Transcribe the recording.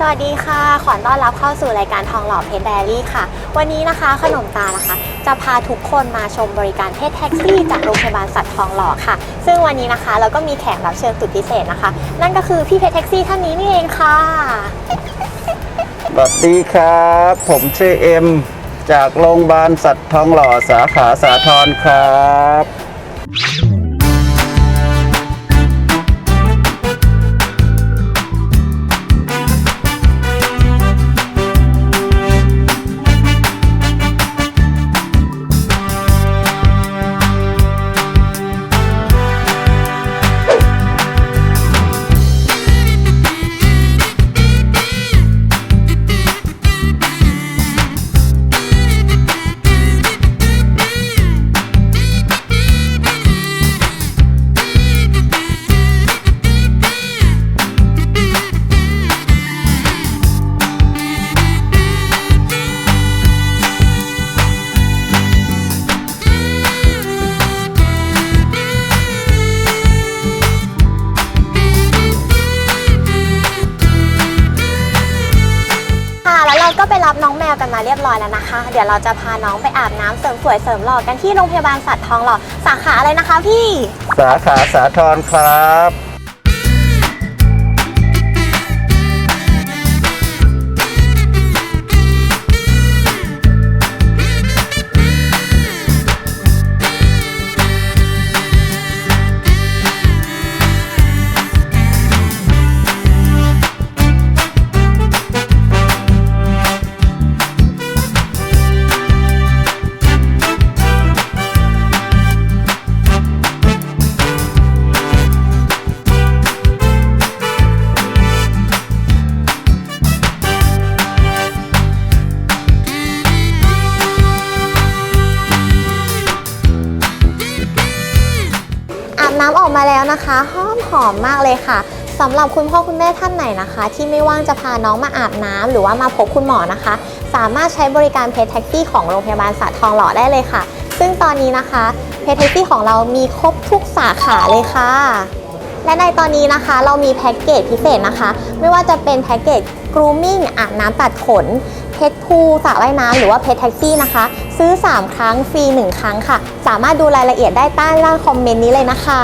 สวัสดีค่ะ ขอต้อนรับเข้าสู่รายการทองหล่อเพชรแดรี่ค่ะ วันนี้นะคะขนมตานะคะ จะพาทุกคนมาชมบริการเพชรแท็กซี่จากโรงพยาบาลสัตว์ทองหล่อค่ะ ซึ่งวันนี้นะคะเราก็มีแขกรับเชิญสุดพิเศษนะคะ นั่นก็คือพี่เพชรแท็กซี่ท่านนี้นี่เองค่ะ สวัสดีครับ ผมชื่อเอ็ม จากโรงพยาบาลสัตว์ทองหล่อสาขาสาทรครับ เราก็ไปรับน้องแมวกันมาเรียบร้อยแล้วนะคะ เดี๋ยวเราจะพาน้องไปอาบน้ำเสริมสวยเสริมหล่อกันที่โรงพยาบาลสัตว์ทองหล่อสาขาอะไรนะคะพี่ สาขาสาทรครับ มาแล้วนะคะหอมหอมมากเลยค่ะสำหรับคุณพ่อคุณแม่ท่านไหนนะคะ ที่ไม่ว่างจะพาน้องมาอาบน้ำหรือว่ามาพบคุณหมอนะคะ สามารถใช้บริการเพจแท็กซี่ของโรงพยาบาลสัตว์ทองหล่อได้เลยค่ะ ซึ่งตอนนี้นะคะเพจแท็กซี่ของเรามีครบทุกสาขาเลยค่ะ และในตอนนี้นะคะเรามีแพ็กเกจพิเศษนะคะ ไม่ว่าจะเป็นแพ็กเกจ grooming อาบน้ำตัดขน เพชรพูสระว่ายน้ำหรือว่าเพชรแท็กซี่นะคะ ซื้อ 3 ครั้งฟรี 1 ครั้งค่ะ สามารถดูรายละเอียดได้ใต้ล่างคอมเมนต์นี้เลยนะคะ